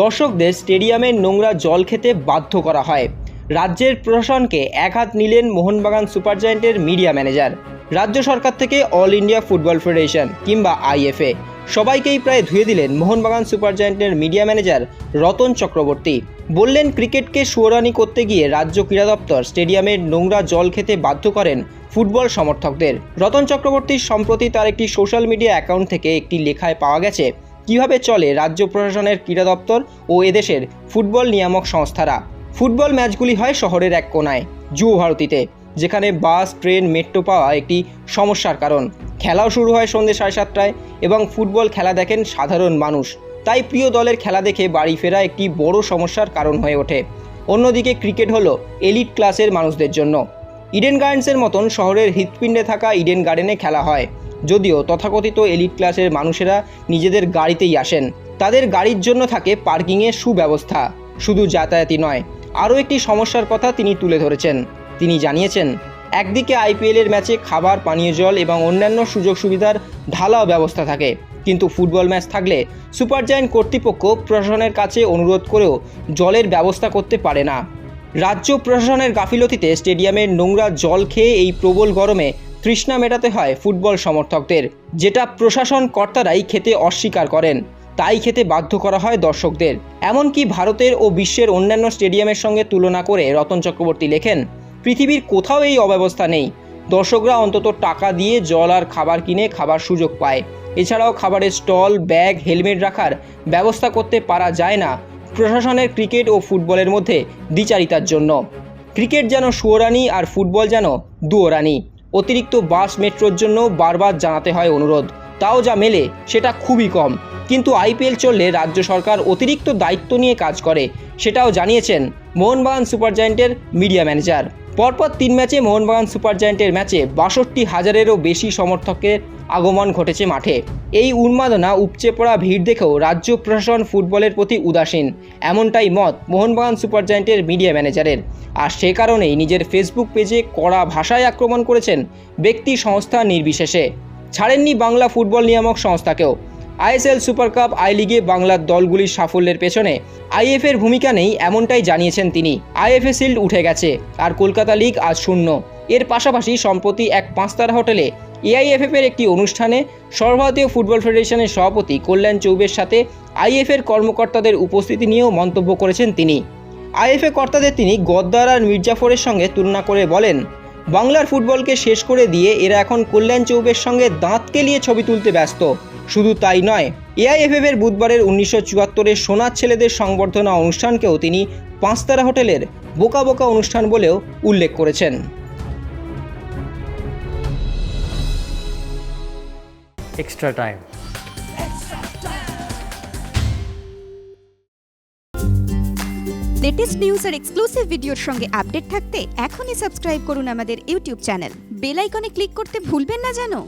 দর্শকদের স্টেডিয়ামের নোংরা জল খেতে বাধ্য করা হয়। রাজ্যের প্রশাসনকে এক হাত নিলেন মোহনবাগান সুপার জায়েন্টের মিডিয়া ম্যানেজার। রাজ্য সরকার থেকে অল ইন্ডিয়া ফুটবল ফেডারেশন কিংবা আইএফএ। সবাইকেই প্রায় ধুয়ে দিলেন মোহনবাগান সুপার জায়েন্টের মিডিয়া ম্যানেজার রতন চক্রবর্তী। বললেন, ক্রিকেটকে সুয়রানি করতে গিয়ে রাজ্য ক্রীড়া দপ্তর স্টেডিয়ামের নোংরা জল খেতে বাধ্য করেন ফুটবল সমর্থকদের। রতন চক্রবর্তী, সম্প্রতি তার একটি সোশ্যাল মিডিয়া অ্যাকাউন্ট থেকে একটি লেখায় পাওয়া গেছে কীভাবে চলে রাজ্য প্রশাসনের ক্রীড়া দপ্তর ও এদেশের ফুটবল নিয়ামক সংস্থারা? ফুটবল ম্যাচগুলি হয় শহরের এক কোনায় যুব ভারতীতে যেখানে বাস, ট্রেন, মেট্রো পাওয়া একটি সমস্যার কারণ। খেলাও শুরু হয় সন্ধ্যে সাড়ে সাতটায় এবং ফুটবল খেলা দেখেন সাধারণ মানুষ। তাই প্রিয় দলের খেলা দেখে বাড়ি ফেরা একটি বড় সমস্যার কারণ হয়ে ওঠে। অন্যদিকে ক্রিকেট হলো এলিট ক্লাসের মানুষদের জন্য। ইডেন গার্ডেন্সের মতন শহরের হৃৎপিণ্ডে থাকা ইডেন গার্ডেনে খেলা হয়। যদিও তথাকথিত এলিট ক্লাসের মানুষেরা নিজেদের গাড়িতেই আসেন। তাদের গাড়ির জন্য থাকে পার্কিংয়ের সুব্যবস্থা। শুধু যাতায়াতই নয়, আরও একটি সমস্যার কথা তিনি তুলে ধরেছেন। তিনি জানিয়েছেন, একদিকে আইপিএলের ম্যাচে খাবার, পানীয় জল এবং অন্যান্য সুযোগ সুবিধার ঢালাও ব্যবস্থা থাকে, কিন্তু ফুটবল ম্যাচ থাকলে সুপার জায়ান্ট কর্তৃপক্ষ প্রশাসনের কাছে অনুরোধ করেও জলের ব্যবস্থা করতে পারে না। রাজ্য প্রশাসনের গাফিলতিতে স্টেডিয়ামের নোংরা জল খেয়ে এই প্রবল গরমে তৃষ্ণা মেটাতে হয় ফুটবল সমর্থকদের। যেটা প্রশাসন কর্তারাই খেতে অস্বীকার করেন। তাই খেতে বাধ্য করা হয় দর্শকদের। এমনকি ভারতের ও বিশ্বের অন্যান্য স্টেডিয়ামের সঙ্গে তুলনা করে রতন চক্রবর্তী লেখেন, পৃথিবীর কোথাও এই অব্যবস্থা নেই। দর্শকরা অন্তত টাকা দিয়ে জল আর খাবার কিনে খাবার সুযোগ পায়। এছাড়াও খাবারের স্টল, ব্যাগ, হেলমেট রাখার ব্যবস্থা করতে পারা যায় না প্রশাসনের ক্রিকেট ও ফুটবলের মধ্যে দ্বিচারিতার জন্য। ক্রিকেট যেন সুয়োরানি আর ফুটবল যেন দুয়োরানি অতিরিক্ত বাস মেট্রোর জন্য বারবার জানাতে হয় অনুরোধ। তাও যা মেলে, সেটা খুবই কম। কিন্তু আইপিএল চললে রাজ্য সরকার অতিরিক্ত দায়িত্ব নিয়ে কাজ করে, সেটাও জানিয়েছেন মোহনবাগান সুপার জায়েন্টের মিডিয়া ম্যানেজার। পরপর তিন ম্যাচে মোহনবাগান সুপার জায়েন্টের ম্যাচে বাষট্টি হাজারেরও বেশি সমর্থকের আগমন ঘটেছে মাঠে। এই উন্মাদনা উপচে পড়া ভিড় দেখেও রাজ্য প্রশাসন ফুটবলের প্রতি উদাসীন। এমনটাই মত মোহনবাগান সুপার জায়েন্টের মিডিয়া ম্যানেজারের। আর সে কারণেই নিজের ফেসবুক পেজে কড়া ভাষায় আক্রমণ করেছেন ব্যক্তি সংস্থা নির্বিশেষে। ছাড়েননি বাংলা ফুটবল নিয়ামক সংস্থাকেও। আইএসএল সুপার কাপ আই লিগে বাংলার দলগুলির সাফল্যের পেছনে আইএফের ভূমিকা নেই এমনটাই জানিয়েছেন তিনি। আইএফএ শিল্ড উঠে গেছে, আর কলকাতা লিগ আজ শূন্য। এর পাশাপাশি সম্প্রতি এক পাঁচতারা হোটেলে এআইএফএফ এর একটি অনুষ্ঠানে সর্বভারতীয় ফুটবল ফেডারেশনের সভাপতি কল্যাণ চৌবের সাথে আইএফের কর্মকর্তাদের উপস্থিতি নিয়েও মন্তব্য করেছেন তিনি। আইএফএ কর্তাদের তিনি গদ্দার আর মির্জাফরের সঙ্গে তুলনা করে বলেন, বাংলার ফুটবলকে শেষ করে দিয়ে এরা এখন কল্যাণ চৌবের সঙ্গে দাঁত কেলিয়ে ছবি তুলতে ব্যস্ত। শুধু তাই নয় এআইএফএফ এর বুধবারের উনিশশো চুয়াত্তরের সোনার ছেলেদের সংবর্ধনা অনুষ্ঠানকেও তিনি পাঁচতারা হোটেলের বোকা বোকা অনুষ্ঠান বলেও উল্লেখ করেছেন। Extra time. লেটেস্ট নিউজ আর এক্সক্লুসিভ ভিডিওর সঙ্গে আপডেট থাকতে এখনই সাবস্ক্রাইব করুন আমাদের ইউটিউব চ্যানেল বেল আইকনে ক্লিক করতে ভুলবেন না জানো?